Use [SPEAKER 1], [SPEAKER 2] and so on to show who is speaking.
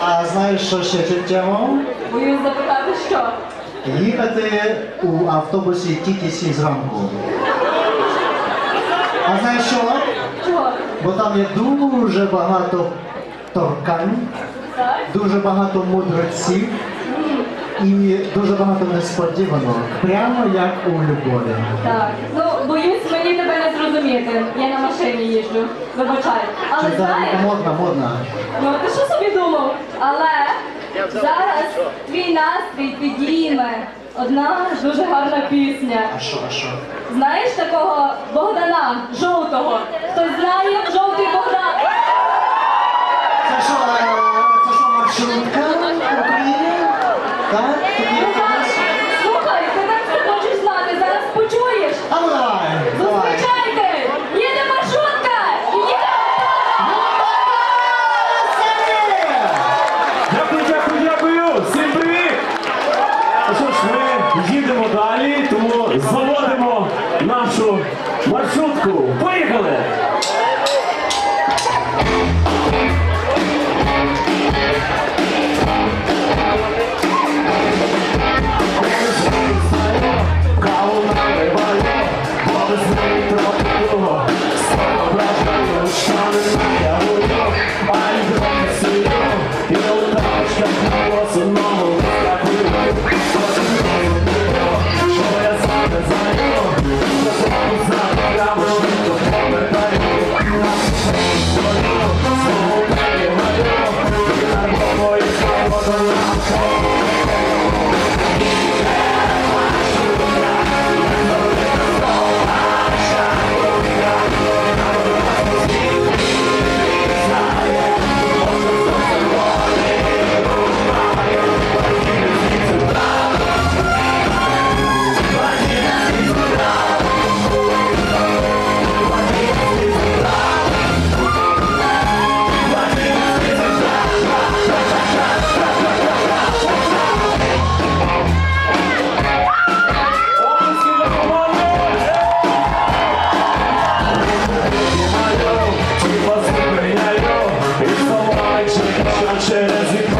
[SPEAKER 1] А знаєш, що ще життєво?
[SPEAKER 2] Боюсь запитати, що?
[SPEAKER 1] Їхати у автобусі тільки сі зранку. А знаєш що?
[SPEAKER 2] Чого?
[SPEAKER 1] Бо там є дуже багато торкань,
[SPEAKER 2] Так?
[SPEAKER 1] дуже багато мудреців і дуже багато несподіванок. Прямо як у любові.
[SPEAKER 2] Так. Ну, зрозуміти. Я на машині їжджу. Вибачай. Але знаєш,
[SPEAKER 1] модна, модна.
[SPEAKER 2] ну ти що собі думав? Але зараз твій настрій підійме. Одна дуже гарна пісня.
[SPEAKER 1] А що, а що?
[SPEAKER 2] Знаєш такого Богдана жовтого? Хтось знає жовтий Богдан?
[SPEAKER 1] Це що, е, це що маршрутка в Україні? Так?
[SPEAKER 3] Що ж, ми їдемо далі, тому заводимо нашу маршрутку. Поїхали! Каву Life will not Sunshine as you.